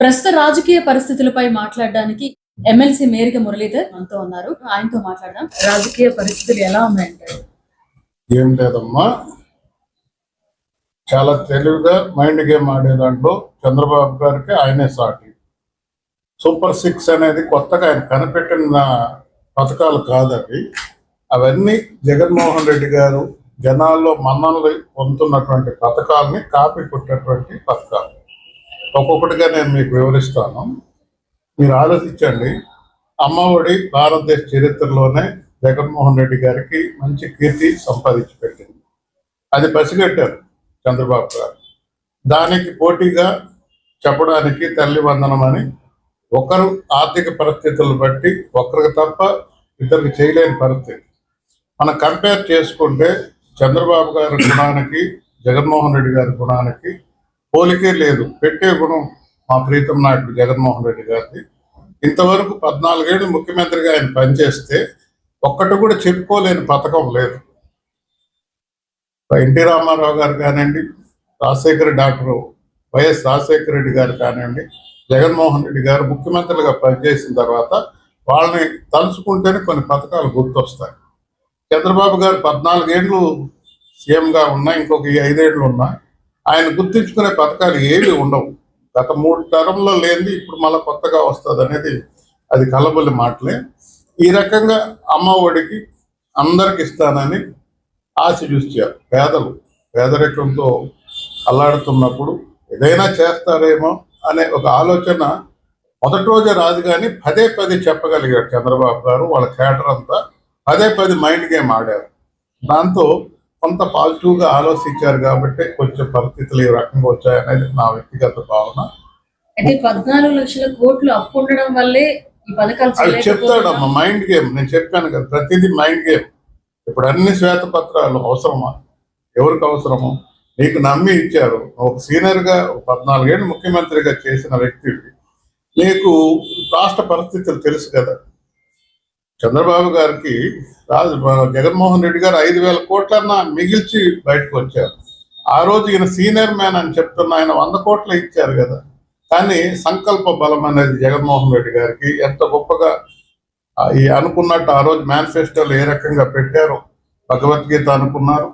ప్రస్తుత రాజకీయ పరిస్థితులపై మాట్లాడడానికి ఎమ్మెల్సీ మేరిక మురళీధర్ మనతో ఉన్నారు. ఆయనతో మాట్లాడదాం. రాజకీయ పరిస్థితులు ఎలా ఉన్నాయంటారు ఏం లేదమ్మా. చాలా తెలివిగా మైండ్ గేమ్ ఆడే దాంట్లో చంద్రబాబు గారికి ఆయనే సాటి. సూపర్ సిక్స్ అనేది కొత్తగా ఆయన కనిపెట్టిన పథకాలు కాదవి అవన్నీ జగన్మోహన్ రెడ్డి గారు జనాల్లో మన్ననలు పొందుతున్నటువంటి పథకాలని కాపీ కొట్టినటువంటి పథకాలు. ఒక్కొక్కటిగా నేను మీకు వివరిస్తాను. మీరు ఆలోచించండి. అమ్మఒడి భారతదేశ చరిత్రలోనే జగన్మోహన్ రెడ్డి గారికి మంచి కీర్తి సంపాదించి పెట్టింది. అది పసిగట్టారు చంద్రబాబు గారు. దానికి పోటీగా చెప్పడానికి తల్లి వందనం అని ఒకరు ఆర్థిక పరిస్థితులను బట్టి ఒకరికి తప్ప ఇద్దరికి చేయలేని పరిస్థితి. మనం కంపేర్ చేసుకుంటే చంద్రబాబు గారి గుణానికి జగన్మోహన్ రెడ్డి గారి గుణానికి పోలికే లేదు. పెట్టే గుణం మా ప్రీతం నాయకుడు జగన్మోహన్ రెడ్డి గారిది. ఇంతవరకు పద్నాలుగేళ్ళు ముఖ్యమంత్రిగా ఆయన పనిచేస్తే ఒక్కటి కూడా చెప్పుకోలేని పథకం లేదు. ఎన్టీ రామారావు గారు కానివ్వండి రాజశేఖర డాక్టర్ వైఎస్ రాజశేఖర రెడ్డి గారు కానివ్వండి జగన్మోహన్ రెడ్డి గారు ముఖ్యమంత్రులుగా పనిచేసిన తర్వాత వాళ్ళని తలుచుకుంటేనే కొన్ని పథకాలు గుర్తొస్తాయి. చంద్రబాబు గారు పద్నాలుగేళ్ళు సీఎంగా ఉన్నా ఇంకొక ఐదేళ్ళు ఉన్నా ఆయన గుర్తించుకునే పథకాలు ఏవి ఉండవు. గత మూడు తరంలో లేనిది ఇప్పుడు మళ్ళీ కొత్తగా వస్తుంది అనేది అది కలబలి మాటలే. ఈ రకంగా అమ్మ ఒడికి అందరికి ఇస్తానని ఆశ చూస్తారు పేదలు. పేదరికంతో అల్లాడుతున్నప్పుడు ఏదైనా చేస్తారేమో అనే ఒక ఆలోచన మొదటి రోజే రాదు కానీ పదే పదే చెప్పగలిగారు చంద్రబాబు గారు వాళ్ళ కేటర్ అంతా. పదే పది మైండ్ గేమ్ ఆడారు. దాంతో కొంత పాజిటివ్గా ఆలోచించారు కాబట్టి కొంచెం పరిస్థితులు ఈ రకంగా వచ్చాయనేది నా వ్యక్తిగత భావన. అయితే పద్నాలుగు లక్షల కోట్లు అప్పు ఉండడం వల్లే ఈ పథకాలు. చెప్తాడమ్మా మైండ్ గేమ్. నేను చెప్పాను కదా ప్రతిదీ మైండ్ గేమ్. ఇప్పుడు అన్ని శ్వేతపత్రాలు అవసరమా? ఎవరికి అవసరము? నీకు నమ్మి ఇచ్చారు. ఒక సీనియర్గా ఒక పద్నాలుగేళ్ళు ముఖ్యమంత్రిగా చేసిన వ్యక్తివి. నీకు రాష్ట్ర పరిస్థితులు తెలుసు కదా. చంద్రబాబు గారికి రాజు జగన్మోహన్ రెడ్డి గారు ఐదు వేల కోట్లన్నా మిగిల్చి బయటకు వచ్చారు. ఆ రోజు ఈయన సీనియర్ మ్యాన్ అని చెప్తున్న ఆయన వంద కోట్లు ఇచ్చారు కదా. కానీ సంకల్ప బలం అనేది జగన్మోహన్ రెడ్డి గారికి ఎంత గొప్పగా ఈ అనుకున్నట్టు ఆ రోజు మేనిఫెస్టోలు ఏ రకంగా పెట్టారో భగవద్గీత అనుకున్నారు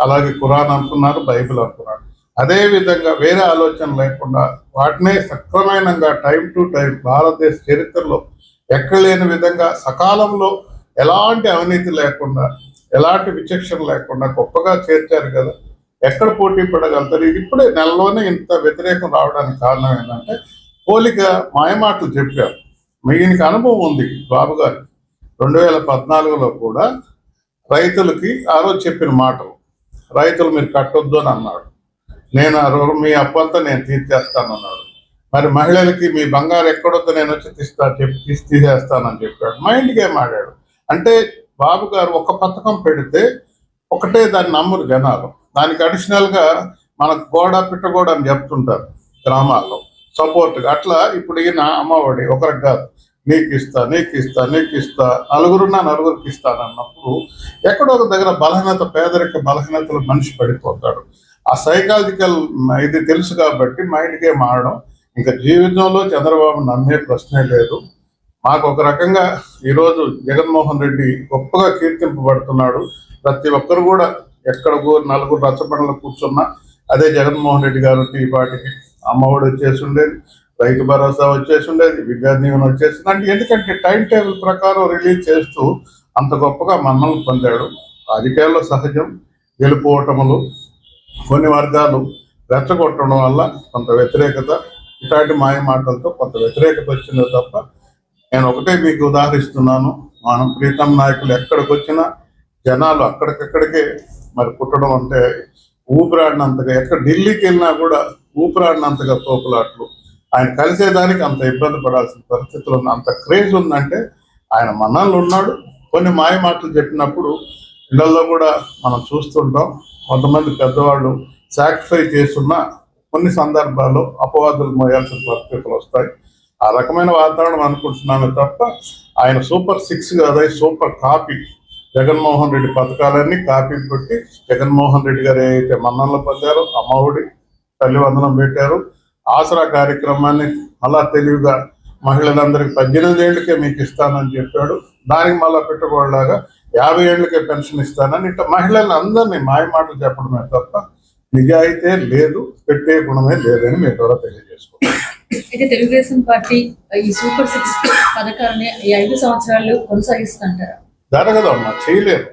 అలాగే ఖురాన్ అనుకున్నారు బైబిల్ అనుకున్నారు. అదే విధంగా వేరే ఆలోచన లేకుండా వాటినే సక్రమైనంగా టైం టు టైం భారతదేశ చరిత్రలో ఎక్కడ లేని విధంగా సకాలంలో ఎలాంటి అవినీతి లేకుండా ఎలాంటి విచక్షణ లేకుండా గొప్పగా చేర్చారు కదా. ఎక్కడ పోటీ పడగలుగుతారు? ఇది ఇప్పుడే నెలలోనే ఇంత వ్యతిరేకం రావడానికి కారణం ఏంటంటే పోలిక మాయమాటలు చెప్పారు. ఈయనకి అనుభవం ఉంది బాబు గారు. రెండు వేల పద్నాలుగులో కూడా రైతులకి ఆ రోజు చెప్పిన మాటలు రైతులు మీరు కట్టొద్దు అని అన్నాడు నేను ఆ రోజు మీ అప్పంతా నేను తీర్చేస్తానన్నాడు. మరి మహిళలకి మీ బంగారు ఎక్కడొద్దు నేను వచ్చి తీస్తా చెప్పి తీసి తీసేస్తానని చెప్పాడు. మా గేమ్ ఆడాడు? అంటే బాబు గారు ఒక పథకం పెడితే ఒకటే దాన్ని నమ్మరు జనాలు. దానికి అడిషనల్గా మనకు గోడ పిట్టగోడ అని చెప్తుంటారు గ్రామాల్లో. సపోర్ట్ అట్లా ఇప్పుడు ఈయన అమ్మఒడి ఒకరికి కాదు. నీకు ఇస్తా నీకు ఇస్తా నీకు ఇస్తా నలుగురున్నా నలుగురికి ఇస్తాను అన్నప్పుడు ఎక్కడో ఒక దగ్గర బలహీనత పేదరిక బలహీనతలు మనిషి పడిపోతాడు. ఆ సైకాలజికల్ ఇది తెలుసు కాబట్టి మైండ్ గేమ్ ఆడడం? ఇంకా జీవితంలో చంద్రబాబు నమ్మే ప్రశ్నే లేదు. మాకు ఒక రకంగా ఈరోజు జగన్మోహన్ రెడ్డి గొప్పగా కీర్తింపబడుతున్నాడు. ప్రతి ఒక్కరు కూడా ఎక్కడికో నలుగురు రచ్చబండలు కూర్చున్నా అదే జగన్మోహన్ రెడ్డి గారు టీపాటికి ఈ పాటికి అమ్మఒడి వచ్చేసి ఉండేది రైతు భరోసా వచ్చేసి ఉండేది విద్యా వచ్చేసి వచ్చేసింది అంటే ఎందుకంటే టైం టేబుల్ ప్రకారం రిలీజ్ చేస్తూ అంత గొప్పగా మన్నలు పొందాడు. రాజకీయాల్లో సహజం గెలుపోవటములు కొన్ని వర్గాలు రెచ్చగొట్టడం వల్ల కొంత వ్యతిరేకత ఇట్లాంటి మాయ మాటలతో కొంత వ్యతిరేకత వచ్చిందో తప్ప నేను ఒకటే మీకు ఉదాహరిస్తున్నాను. మనం ప్రీతం నాయకులు ఎక్కడికి వచ్చినా జనాలు అక్కడికక్కడికే మరి పుట్టడం అంటే ఊపిరాడినంతగా ఎక్కడ ఢిల్లీకి వెళ్ళినా కూడా ఊపిరాడినంతగా తోపులాట్లు. ఆయన కలిసేదానికి అంత ఇబ్బంది పడాల్సిన పరిస్థితులు ఉంది అంత క్రేజ్ ఉందంటే ఆయన మనల్ని ఉన్నాడు. కొన్ని మాయ మాటలు చెప్పినప్పుడు ఇళ్ళలో కూడా మనం చూస్తుంటాం. కొంతమంది పెద్దవాళ్ళు సాక్రిఫై చేస్తున్న కొన్ని సందర్భాల్లో అపవాదులు మోయాల్సిన పరిస్థితులు వస్తాయి. ఆ రకమైన వాతావరణం అనుకుంటున్నామే తప్ప ఆయన సూపర్ సిక్స్ కదా సూపర్ కాపీ జగన్మోహన్ రెడ్డి పథకాలన్నీ కాపీ పెట్టి జగన్మోహన్ రెడ్డి గారు ఏదైతే మన్ననలు పొందారో అమ్మఒడి తల్లివందనం పెట్టారు. ఆసరా కార్యక్రమాన్ని మళ్ళా తెలివిగా మహిళలందరికీ పద్దెనిమిది ఏళ్ళకే మీకు ఇస్తానని చెప్పాడు. దానికి మళ్ళా పెట్టుకోలాగా యాభై ఏళ్ళకే పెన్షన్ ఇస్తానని ఇట్లా మహిళలందరినీ మాయ మాటలు చెప్పడమే తప్ప నిజాయితీ లేదు పెట్టే గుణమే లేదని మీ ద్వారా తెలియజేసుకుంటాం. అయితే తెలుగుదేశం పార్టీ ఈ సూపర్ సిక్స్ పథకాలని ఈ ఐదు సంవత్సరాలు కొనసాగిస్తుంటారా? జరగదమ్మా చేయలేరు.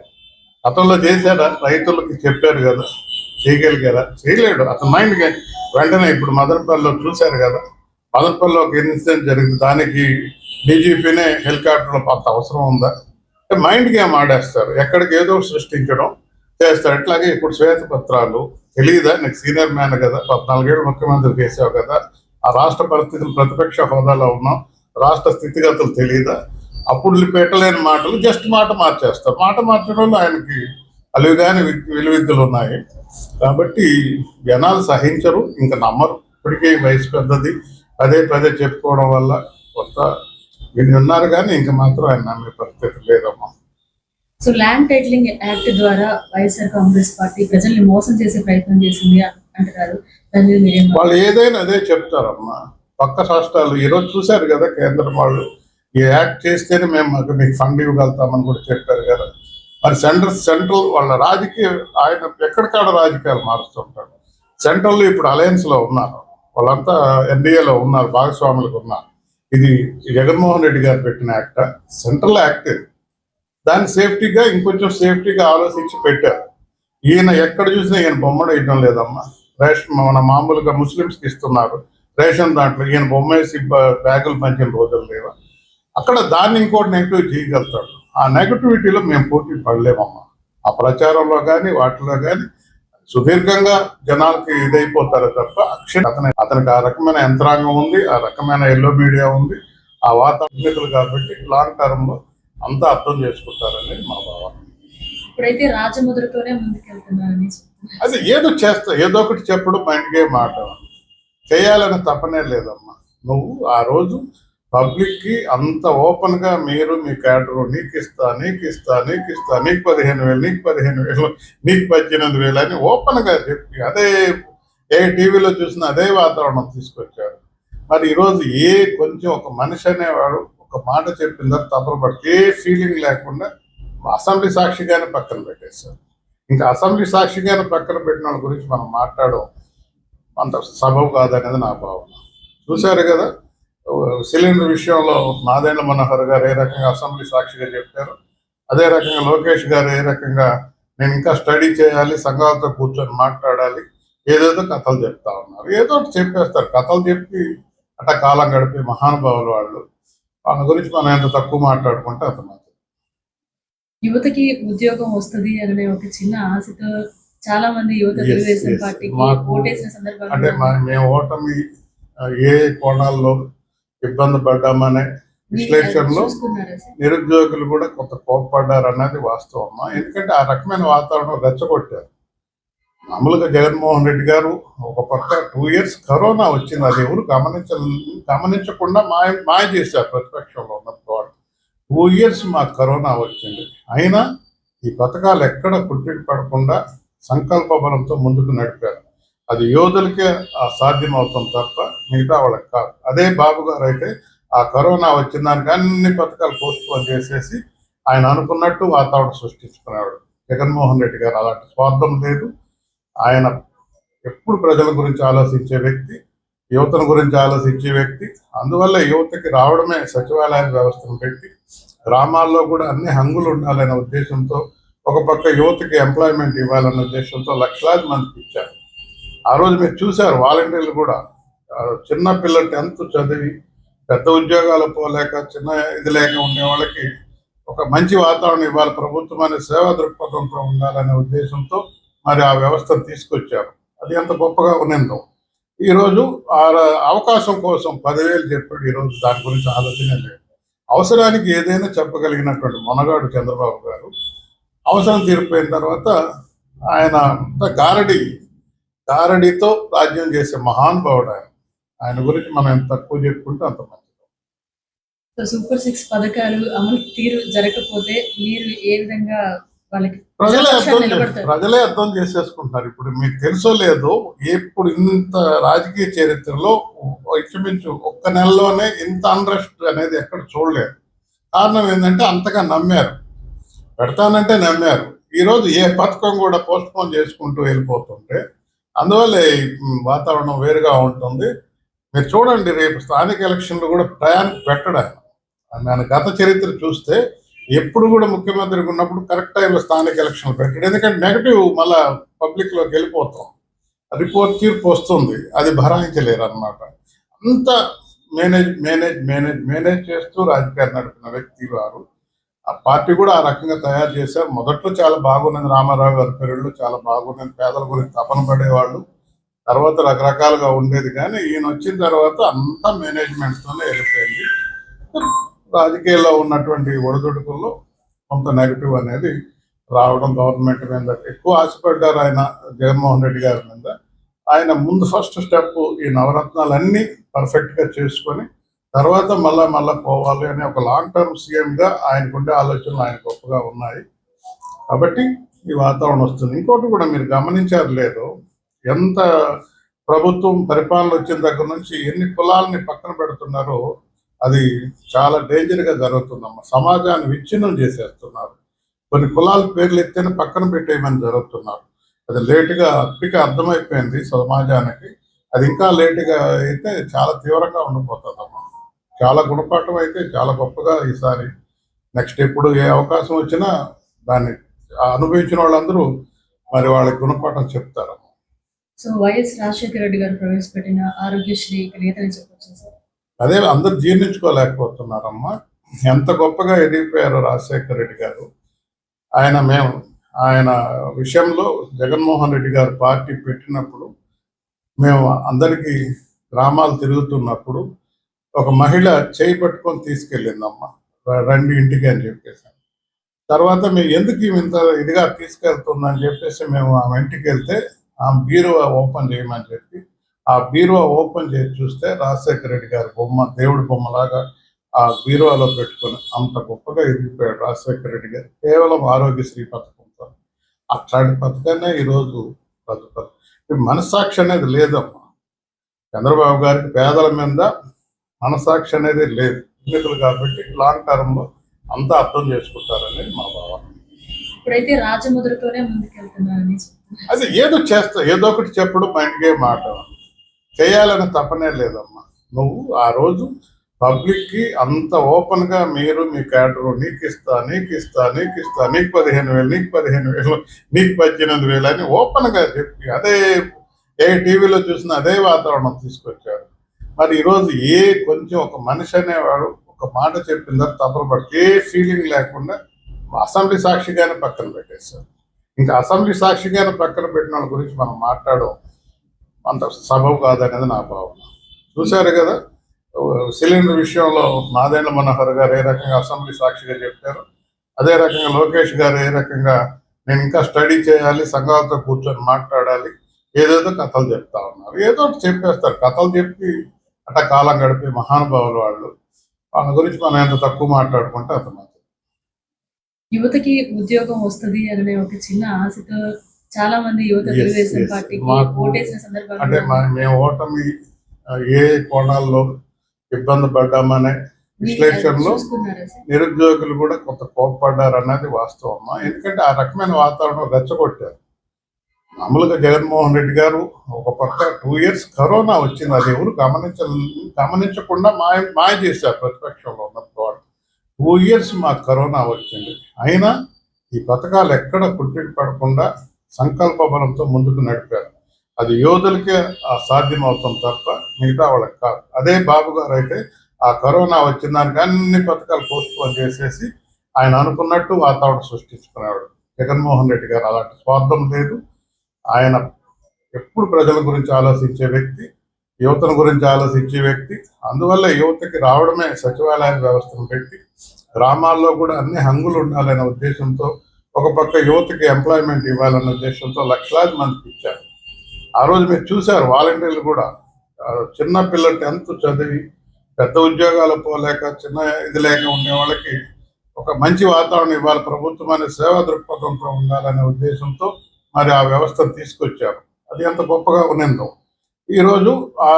గతంలో చేశారా? రైతులకి చెప్పారు కదా చేయగలిగారా? చేయలేడు. అతని మైండ్ వెంటనే ఇప్పుడు మదనపల్లిలో చూశారు కదా మదనపల్లిలో ఒక ఇన్సిడెంట్ జరిగింది. దానికి డీజీపీనే హెలికాప్టర్లో అంత అవసరం ఉందా? మైండ్ గేమ్ ఆడేస్తారు? ఎక్కడికి ఏదో సృష్టించడం చేస్తారు. అట్లాగే ఇప్పుడు శ్వేతపత్రాలు తెలియదా నీకు సీనియర్ మ్యాన్ కదా. పద్నాలుగేళ్ళు ముఖ్యమంత్రి చేసావు కదా. ఆ రాష్ట్ర పరిస్థితులు ప్రతిపక్ష హోదాలో ఉన్నాం రాష్ట్ర స్థితిగతులు తెలియదా అప్పుడు పెట్టలేని మాటలు జస్ట్ మాట మార్చేస్తారు మాట మార్చడంలో ఆయనకి అలివిగాని విలువిద్యలు ఉన్నాయి. కాబట్టి జనాలు సహించరు ఇంకా నమ్మరు. ఇప్పటికే వయసు పెద్దది. పదే పదే చెప్పుకోవడం వల్ల కొంత వీళ్ళు ఉన్నారు కానీ ఇంకా మాత్రం ఆయన నమ్మే పరిస్థితి లేదమ్మా. సో ల్యాండ్ టైటిలింగ్ యాక్ట్ ద్వారా వైఎస్ఆర్ కాంగ్రెస్ పార్టీ ప్రజల్ని మోసం చేసే ప్రయత్నం చేసింది అంటున్నారు వాళ్ళు ఏదైనా అదే చెప్తారమ్మా. పక్క రాష్ట్రాలు ఈరోజు చూశారు కదా కేంద్రం వాళ్ళు. ఈ యాక్ట్ చేస్తేనే మేము మాకు మీకు ఫండ్ ఇవ్వగలుగుతామని కూడా చెప్పారు కదా. మరి సెంట్రల్ సెంట్రల్ వాళ్ళ రాజకీయ ఆయన ఎక్కడికాడ రాజకీయాలు మారుస్తుంటాడు సెంట్రల్ ఇప్పుడు అలయన్స్లో ఉన్నారు. వాళ్ళంతా ఎన్డీఏలో ఉన్నారు భాగస్వాములకు ఉన్నారు. ఇది జగన్మోహన్ రెడ్డి గారు పెట్టిన యాక్ట్? Central act. ఇది దాన్ని సేఫ్టీగా ఇంకొంచెం సేఫ్టీగా ఆలోచించి పెట్టారు. ఈయన ఎక్కడ చూసినా ఈయన బొమ్మడు వేయడం లేదమ్మా. రేషన్ మన మామూలుగా ముస్లిమ్స్కి ఇస్తున్నారు. రేషన్ దాంట్లో ఈయన బొమ్మ వేసి బ్యాగులు పంచిన రోజులు లేవా. అక్కడ దాన్ని ఇంకోటి నెగిటివ్ చేయగలుగుతాడు. ఆ నెగటివిటీలో మేము పోటీ పడలేమమ్మా. ఆ ప్రచారంలో కానీ వాటిలో కానీ సుదీర్ఘంగా జనాలకి ఇదైపోతారు తప్ప అక్షర అతని అతనికి ఆ రకమైన యంత్రాంగం ఉంది ఆ రకమైన ఎల్లో మీడియా ఉంది ఆ వాతావరణం కాబట్టి లాంగ్ టర్మ్లో అంతా అర్థం చేసుకుంటారని మా భావన. ఇప్పుడైతే రాజముద్రతోనే ముందుకెళ్తున్నారని. అది ఏదో చేస్తా ఏదో ఒకటి చెప్పడం మైండ్కే మాట. చేయాలని తపనే లేదమ్మా. నువ్వు ఆ రోజు పబ్లిక్కి అంత ఓపెన్గా మీరు మీ క్యాడర్ నీకు ఇస్తా నీకు ఇస్తా నీకు ఇస్తా నీకు పదిహేను వేలు నీకు పదిహేను వేలు నీకు పద్దెనిమిది వేలు అని ఓపెన్గా చెప్పి అదే ఏ టీవీలో చూసినా అదే వాతావరణం తీసుకొచ్చారు. మరి ఈరోజు ఏ కొంచెం ఒక మనిషి అనేవాడు ఒక మాట చెప్పిన తర్వాత తప్పబడి ఏ ఫీలింగ్ లేకుండా అసెంబ్లీ సాక్షిగానే పక్కన పెట్టేశారు. ఇంకా అసెంబ్లీ సాక్షిగానే పక్కన పెట్టిన వాళ్ళ గురించి మనం మాట్లాడడం అంత సబబు కాదనేది నా భావన. చూశారు కదా? సిలిండర్ విషయంలో నాదేంద్ర మనోహర్ గారు ఏ రకంగా అసెంబ్లీ సాక్షిగా చెప్పారు అదే రకంగా లోకేష్ గారు ఏ రకంగా నేను ఇంకా స్టడీ చేయాలి సంఘాలతో కూర్చొని మాట్లాడాలి ఏదేదో కథలు చెప్తా ఉన్నారు. ఏదో ఒకటి చెప్పేస్తారు. కథలు చెప్పి అట్లా కాలం గడిపే మహానుభావులు వాళ్ళు వాళ్ళ గురించి మనం ఎంత తక్కువ మాట్లాడుకుంటే అంత మంచిది. యువతకి ఉద్యోగం వస్తుంది అనే ఒక చిన్న ఆశతో చాలా మంది యువత తెలుగుదేశం. పార్టీకి అంటే మేము ఓటమి ఏ కోణాల్లో ఇబ్బంది పడ్డామనే విశ్లేషణలో నిరుద్యోగులు కూడా కొంత కోప్పడ్డారు అన్నది వాస్తవమ్మా ఎందుకంటే ఆ రకమైన వాతావరణం రెచ్చగొట్టారు. మామూలుగా జగన్మోహన్ రెడ్డి గారు ఒక పక్క టూ ఇయర్స్ కరోనా వచ్చింది. అది ఎవరు గమనించ గమనించకుండా మాయ మాయ చేశారు ప్రతిపక్షంలో ఉన్నప్పుడు వాళ్ళు. టూ ఇయర్స్ మాకు కరోనా వచ్చింది. అయినా ఈ పథకాలు ఎక్కడ పుట్టికి పడకుండా సంకల్ప బలంతో ముందుకు నడిపారు. అది యోధులకే సాధ్యమవుతాం తప్ప మిగతా వాళ్ళకి కాదు. అదే బాబు గారు అయితే ఆ కరోనా వచ్చిన దానికి అన్ని పథకాలు పోస్ట్పోన్ చేసేసి ఆయన అనుకున్నట్టు వాతావరణం సృష్టించుకున్నాడు జగన్మోహన్ రెడ్డి గారు అలాంటి స్వార్థం లేదు. ఆయన ఎప్పుడు ప్రజల గురించి ఆలోచించే వ్యక్తి యువతను గురించి ఆలోచించే వ్యక్తి అందువల్ల యువతకి రావడమే సచివాలయ వ్యవస్థను పెట్టి గ్రామాల్లో కూడా అన్ని హంగులు ఉండాలనే ఉద్దేశంతో ఒక పక్క యువతకి ఎంప్లాయ్మెంట్ ఇవ్వాలనే ఉద్దేశంతో లక్షలాది మందికి ఇచ్చారు. ఆ రోజు మీరు చూశారు వాలంటీర్లు కూడా చిన్న పిల్లలు టెన్త్ చదివి పెద్ద ఉద్యోగాలు పోలేక చిన్న ఇది లేక ఉండే వాళ్ళకి ఒక మంచి వాతావరణం ఇవ్వాలి ప్రభుత్వం అనే సేవా దృక్పథంతో ఉండాలనే ఉద్దేశంతో మరి ఆ వ్యవస్థను తీసుకొచ్చారు. అది ఎంత గొప్పగా ఉన్నిందో. ఈరోజు ఆ అవకాశం కోసం పదివేలు చెప్పాడు ఈరోజు దాని గురించి ఆలోచన లేదు. అవసరానికి ఏదైనా చెప్పగలిగినటువంటి మొనగాడు చంద్రబాబు గారు. అవసరం తీరిపోయిన తర్వాత ఆయన గారడి గారడితో రాజ్యం చేసే మహానుభావుడు ఆయన. ఆయన గురించి మనం ఎంత తక్కువ చెప్పుకుంటే అంత మంచిది. సూపర్ సిక్స్ పథకాలు అమలు తీరు జరగకపోతే మీరు ఏ విధంగా ప్రజలే అర్థం ప్రజలే అర్థం చేసేసుకుంటారు ఇప్పుడు మీకు తెలుసో లేదో ఎప్పుడు ఇంత రాజకీయ చరిత్రలో ఇంచుమించు ఒక్క నెలలోనే ఇంత అన్రెస్ట్ అనేది ఎక్కడ చూడలేదు. కారణం ఏంటంటే అంతగా నమ్మారు. పెడతానంటే నమ్మారు. ఈరోజు ఏ పథకం కూడా పోస్ట్ పోన్ చేసుకుంటూ వెళ్ళిపోతుంటే అందువల్ల వాతావరణం వేరుగా ఉంటుంది. మీరు చూడండి రేపు స్థానిక ఎలక్షన్లు కూడా టయానికి పెట్టడానికి మన గత చరిత్ర చూస్తే ఎప్పుడు కూడా ముఖ్యమంత్రికి ఉన్నప్పుడు కరెక్ట్ టైంలో స్థానిక ఎలక్షన్లు పెట్టాడు. ఎందుకంటే నెగటివ్ మళ్ళా పబ్లిక్లోకి వెళ్ళిపోతాం. రిపోర్ట్ తీర్పు వస్తుంది. అది భరాయించలేరు అనమాట అంత మేనేజ్ మేనేజ్ మేనేజ్ మేనేజ్ చేస్తూ రాజకీయాలు నడిపిన వ్యక్తి వారు. ఆ పార్టీ కూడా ఆ రకంగా తయారు చేశారు. మొదట్లో చాలా బాగున్నది రామారావు గారి పేరు చాలా బాగున్నది పేదల గురించి తపన పడేవాళ్ళు. తర్వాత రకరకాలుగా ఉండేది. కానీ ఈయన వచ్చిన తర్వాత అంతా మేనేజ్మెంట్ తోనే వెళ్ళిపోయింది. రాజకీయాల్లో ఉన్నటువంటి ఒడిదుడుకుల్లో కొంత నెగిటివ్ అనేది రావడం గవర్నమెంట్ మీద ఎక్కువ ఆశపడ్డారు ఆయన జగన్మోహన్ రెడ్డి గారి మీద. ఆయన ముందు ఫస్ట్ స్టెప్ ఈ నవరత్నాలన్నీ పర్ఫెక్ట్గా చేసుకొని తర్వాత మళ్ళా మళ్ళా పోవాలి అనే ఒక లాంగ్ టర్మ్ సీఎంగా ఆయనకుండే ఆలోచనలు ఆయన గొప్పగా ఉన్నాయి. కాబట్టి ఈ వాతావరణం వస్తుంది. ఇంకోటి కూడా మీరు గమనించారు లేదు ఎంత ప్రభుత్వం పరిపాలన వచ్చిన దగ్గర నుంచి ఎన్ని కులాలని పక్కన పెడుతున్నారో అది చాలా డేంజర్గా జరుగుతుందమ్మా. సమాజాన్ని విచ్ఛిన్నం చేసేస్తున్నారు. కొన్ని కులాల పేర్లు ఎత్తేనే పక్కన పెట్టేయమని జరుగుతున్నారు. అది లేటుగా అప్పటికే అర్థమైపోయింది సమాజానికి. అది ఇంకా లేటుగా అయితే చాలా తీవ్రంగా ఉండిపోతుందమ్మా. చాలా గుణపాఠం అయితే చాలా గొప్పగా ఈసారి నెక్స్ట్ ఎప్పుడు ఏ అవకాశం వచ్చినా దాన్ని అనుభవించిన వాళ్ళందరూ మరి వాళ్ళకి గుణపాఠం చెప్తారమ్మా. సో వైఎస్ రాజశేఖర రెడ్డి గారు ప్రవేశపెట్టిన ఆరోగ్యశ్రీ నేతని చెప్పొచ్చు సార్. అదే అందరు జీర్ణించుకోలేకపోతున్నారమ్మా. ఎంత గొప్పగా ఎదిగిపోయారు రాజశేఖర రెడ్డి గారు. ఆయన మేము ఆయన విషయంలో జగన్మోహన్ రెడ్డి గారు పార్టీ పెట్టినప్పుడు మేము అందరికీ గ్రామాలు తిరుగుతున్నప్పుడు ఒక మహిళ చేయి పట్టుకొని తీసుకెళ్ళిందమ్మా. రండి ఇంటికి అని చెప్పేసి. తర్వాత మేము ఎందుకు ఇంత ఇదిగా తీసుకెళ్తుందని చెప్పేసి మేము ఆమె ఇంటికి వెళ్తే ఆమె బీరువా ఓపెన్ చేయమని చెప్పి ఆ బీరువా ఓపెన్ చేసి చూస్తే రాజశేఖర రెడ్డి గారి బొమ్మ దేవుడి బొమ్మలాగా ఆ బీరువాలో పెట్టుకొని అంత గొప్పగా ఎదిగిపోయాడు రాజశేఖర రెడ్డి గారు. కేవలం ఆరోగ్యశ్రీ పథకంతో అట్లాంటి పథకాన్ని ఈరోజు బతుకుతారు. మనస్సాక్షి అనేది లేదమ్మా. చంద్రబాబు గారికి పేదల మీద మనస్సాక్షి అనేది లేదు. ఎన్నికలు కాబట్టి లాంగ్ టర్మ్లో అంతా అర్థం చేసుకుంటారనేది మా భావన. ఇప్పుడైతే రాజముద్రతోనే ముందుకెళ్తున్నారని. అది ఏదో చేస్తా ఏదో ఒకటి చెప్పడం మైండ్కే మాట. చేయాలని తప్పనే లేదమ్మా. నువ్వు ఆ రోజు పబ్లిక్కి అంత ఓపెన్గా మీరు మీ క్యాడరు నీకు ఇస్తా నీకు ఇస్తా నీకు ఇస్తా నీకు పదిహేను వేలు నీకు పదిహేను వేలు నీకు పద్దెనిమిది వేలు అని ఓపెన్గా చెప్పి అదే ఏ టీవీలో చూసిన అదే వాతావరణం తీసుకొచ్చారు. మరి ఈరోజు ఏ కొంచెం ఒక మనిషి అనేవాడు ఒక మాట చెప్పిన తర్వాత తప్పలు ఏ ఫీలింగ్ లేకుండా అసెంబ్లీ సాక్షిగానే పక్కన పెట్టేశారు. ఇంకా అసెంబ్లీ సాక్షిగానే పక్కన పెట్టిన వాళ్ళ గురించి మనం మాట్లాడడం అంత సబబు కాదనేది నా భావన. చూశారు కదా సిలిండర్ విషయంలో నాదేంద్ర మనోహర్ గారు ఏ రకంగా అసెంబ్లీ సాక్షిగా చెప్పారు అదే రకంగా లోకేష్ గారు ఏ రకంగా నేను ఇంకా స్టడీ చేయాలి సంఘాలతో కూర్చొని మాట్లాడాలి ఏదేదో కథలు చెప్తా ఉన్నారు. ఏదో ఒకటి చెప్పేస్తారు. కథలు చెప్పి అట్ట కాలం గడిపే మహానుభావులు వాళ్ళు. వాళ్ళ గురించి మనం ఎంత తక్కువ మాట్లాడుకుంటే అంత మంచిది. యువతకి ఉద్యోగం వస్తుంది అనే ఒక చిన్న ఆశతో చాలా మంది యువత తెలుగుదేశం. పార్టీకి అంటే మేము ఓటమి ఏ కోణాల్లో ఇబ్బంది పడ్డామనే విశ్లేషణలో నిరుద్యోగులు కూడా కొంత కోప్పడ్డారు అన్నది వాస్తవమ్మా ఎందుకంటే ఆ రకమైన వాతావరణం రెచ్చగొట్టారు. మామూలుగా జగన్మోహన్ రెడ్డి గారు ఒక పక్క టూ ఇయర్స్ కరోనా వచ్చింది. అది ఎవరు గమనించ గమనించకుండా మాయ మాయ చేశారు ప్రతిపక్షంలో ఉన్నప్పుడు వాళ్ళు. టూ ఇయర్స్ మాకు కరోనా వచ్చింది. అయినా ఈ పథకాలు ఎక్కడ పుట్టికి పడకుండా సంకల్ప బలంతో ముందుకు నడిపారు. అది యోధులకే సాధ్యం అవుతుంది తప్ప మిగతా వాళ్ళకి కాదు. అదే బాబు గారు అయితే ఆ కరోనా వచ్చిన దానికి అన్ని పథకాలు పోస్ట్పోన్ చేసేసి ఆయన అనుకున్నట్టు వాతావరణం సృష్టించుకునేవాడు. జగన్మోహన్ రెడ్డి గారు అలాంటి స్వార్థం లేదు. ఆయన ఎప్పుడు ప్రజల గురించి ఆలోచించే వ్యక్తి యువతను గురించి ఆలోచించే వ్యక్తి. అందువల్ల యువతకి రావడమే సచివాలయ వ్యవస్థను పెట్టి గ్రామాల్లో కూడా అన్ని హంగులు ఉండాలనే ఉద్దేశంతో ఒక పక్క యువతకి ఎంప్లాయ్మెంట్ ఇవ్వాలన్న ఉద్దేశంతో లక్షలాది మందికి ఇచ్చారు. ఆ రోజు మీరు చూశారు వాలంటీర్లు కూడా. చిన్న పిల్లలు టెన్త్ చదివి పెద్ద ఉద్యోగాలు పోలేక చిన్న ఇది లేక ఉండే వాళ్ళకి ఒక మంచి వాతావరణం ఇవ్వాలి ప్రభుత్వం అనే సేవా దృక్పథంతో ఉండాలనే ఉద్దేశంతో మరి ఆ వ్యవస్థను తీసుకొచ్చారు. అది ఎంత గొప్పగా ఉన్నిందో. ఈరోజు ఆ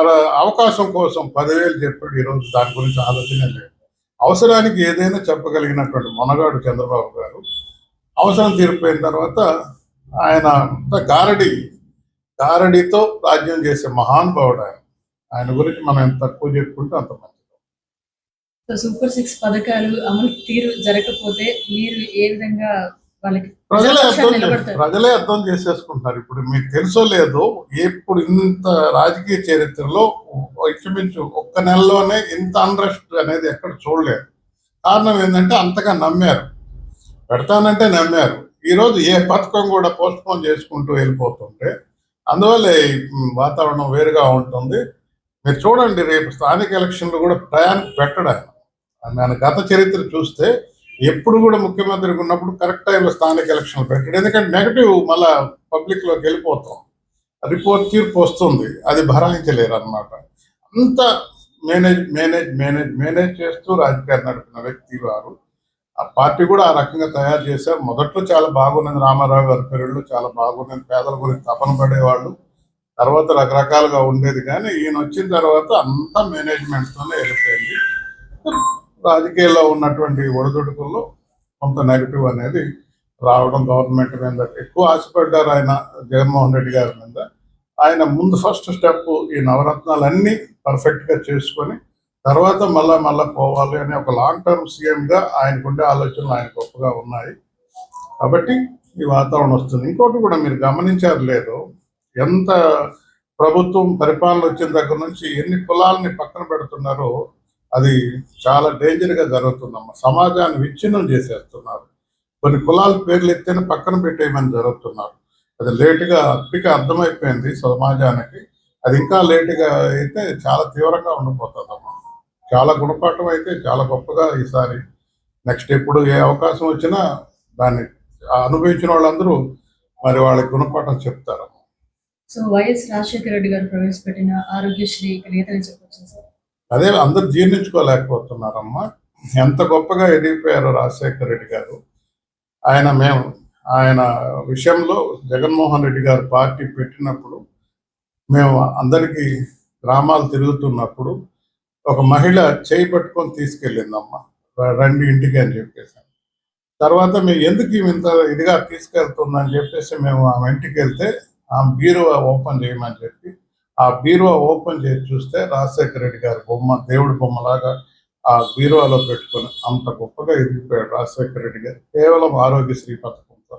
అవకాశం కోసం పదివేలు చెప్పాడు ఈరోజు దాని గురించి ఆలోచన లేదు. అవసరానికి ఏదైనా చెప్పగలిగినటువంటి మొనగాడు చంద్రబాబు గారు అవసరం తీరిపోయిన తర్వాత ఆయన గారడి గారడితో రాజ్యం చేసే మహానుభావుడు ఆయన. ఆయన గురించి మనం ఎంత తక్కువ చెప్పుకుంటే అంత మంచిది. సూపర్ సిక్స్ పథకాలు అమలు తీరు జరగకపోతే మీరు ఏ విధంగా వాళ్ళకి ప్రజలే అర్థం ప్రజలే అర్థం చేసేసుకుంటారు. ఇప్పుడు మీకు తెలుసో లేదో ఎప్పుడు ఇంత రాజకీయ చరిత్రలో ఇంచుమించు ఒక్క నెలలోనే ఇంత అన్రెస్ట్ అనేది ఎక్కడ చూడలేదు. కారణం ఏంటంటే అంతగా నమ్మారు. పెడతానంటే నమ్మారు. ఈరోజు ఏ పథకం కూడా పోస్ట్ పోన్ చేసుకుంటూ వెళ్ళిపోతుంటే అందువల్ల వాతావరణం వేరుగా ఉంటుంది. మీరు చూడండి రేపు స్థానిక ఎలక్షన్లు కూడా ప్రయాణం పెట్టడం ఆయన గత చరిత్ర చూస్తే ఎప్పుడు కూడా ముఖ్యమంత్రికి ఉన్నప్పుడు కరెక్ట్ టైంలో స్థానిక ఎలక్షన్లు పెట్టడు. ఎందుకంటే నెగటివ్ మళ్ళా పబ్లిక్లోకి వెళ్ళిపోతాం. రిపోర్ట్ తీర్పు వస్తుంది. అది భరాయించలేరు అన్నమాట అంత మేనేజ్ మేనేజ్ మేనేజ్ మేనేజ్ చేస్తూ రాజకీయాలు నడిపిన వ్యక్తి వారు. ఆ పార్టీ కూడా ఆ రకంగా తయారు చేశారు. మొదట్లో చాలా బాగున్నది రామారావు గారి పేరుళ్ళు చాలా బాగున్నది పేదల గురించి తపన పడేవాళ్ళు. తర్వాత రకరకాలుగా ఉండేది కానీ ఈయన వచ్చిన తర్వాత అంతా మేనేజ్మెంట్తోనే వెళ్ళిపోయింది. రాజకీయాల్లో ఉన్నటువంటి ఒడిదుడుకుల్లో కొంత నెగిటివ్ అనేది రావడం గవర్నమెంట్ మీద ఎక్కువ ఆశపడ్డారు ఆయన జగన్మోహన్ రెడ్డి గారి మీద. ఆయన ముందు ఫస్ట్ స్టెప్ ఈ నవరత్నాలన్నీ పర్ఫెక్ట్గా చేసుకొని తర్వాత మళ్ళా మళ్ళా పోవాలి అనే ఒక లాంగ్ టర్మ్ సీఎంగా ఆయనకుండే ఆలోచనలు ఆయన గొప్పగా ఉన్నాయి. కాబట్టి ఈ వాతావరణం వస్తుంది. ఇంకోటి కూడా మీరు గమనించారు లేదు. ఎంత ప్రభుత్వం పరిపాలన వచ్చిన దగ్గర నుంచి ఎన్ని కులాలని పక్కన పెడుతున్నారో అది చాలా డేంజర్గా జరుగుతుందమ్మా. సమాజాన్ని విచ్ఛిన్నం చేసేస్తున్నారు. కొన్ని కులాల పేర్లు ఎత్తేనే పక్కన పెట్టేయమని జరుగుతున్నారు. అది లేటుగా అప్పటికే అర్థమైపోయింది సమాజానికి. అది ఇంకా లేటుగా అయితే చాలా తీవ్రంగా ఉండిపోతుందమ్మా. చాలా గుణపాఠం అయితే చాలా గొప్పగా ఈసారి నెక్స్ట్ ఎప్పుడు ఏ అవకాశం వచ్చినా దాన్ని అనుభవించిన వాళ్ళందరూ మరి వాళ్ళకి గుణపాఠం చెప్తారు. సో వైఎస్ రాజశేఖర రెడ్డి గారు ప్రవేశపెట్టిన ఆరోగ్యశ్రీ చెప్పొచ్చు సార్. అదే అందరు జీర్ణించుకోలేకపోతున్నారమ్మా. ఎంత గొప్పగా ఎదిగిపోయారు రాజశేఖర రెడ్డి గారు. ఆయన మేము ఆయన విషయంలో జగన్మోహన్ రెడ్డి గారు పార్టీ పెట్టినప్పుడు మేము అందరికీ గ్రామాలు తిరుగుతున్నప్పుడు ఒక మహిళ చేయి పట్టుకొని తీసుకెళ్ళిందమ్మ. రండి ఇంటికి అని చెప్పేసి. తర్వాత మేము ఎందుకు ఇంత ఇదిగా తీసుకెళ్తుందని చెప్పేసి మేము ఆమె ఇంటికి వెళ్తే ఆ బీరువా ఓపెన్ చేయమని చెప్పి ఆ బీరువా ఓపెన్ చేసి చూస్తే రాజశేఖర రెడ్డి గారి బొమ్మ దేవుడి బొమ్మలాగా ఆ బీరువాలో పెట్టుకొని అంత గొప్పగా ఎదిగిపోయాడు రాజశేఖర రెడ్డి గారు. కేవలం ఆరోగ్యశ్రీ పథకంతో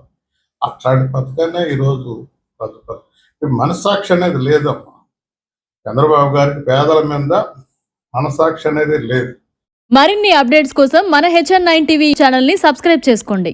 అట్లాంటి పథకాన్ని ఈరోజు బతుకుతారు. మనస్సాక్షి అనేది లేదమ్మా. చంద్రబాబు గారికి పేదల మీద మనసాక్షి అనేది లేదు. మరిన్ని అప్డేట్స్ కోసం మన హెచ్ఎన్ నైన్ టీవీ ఛానల్ని సబ్స్క్రైబ్ చేసుకోండి.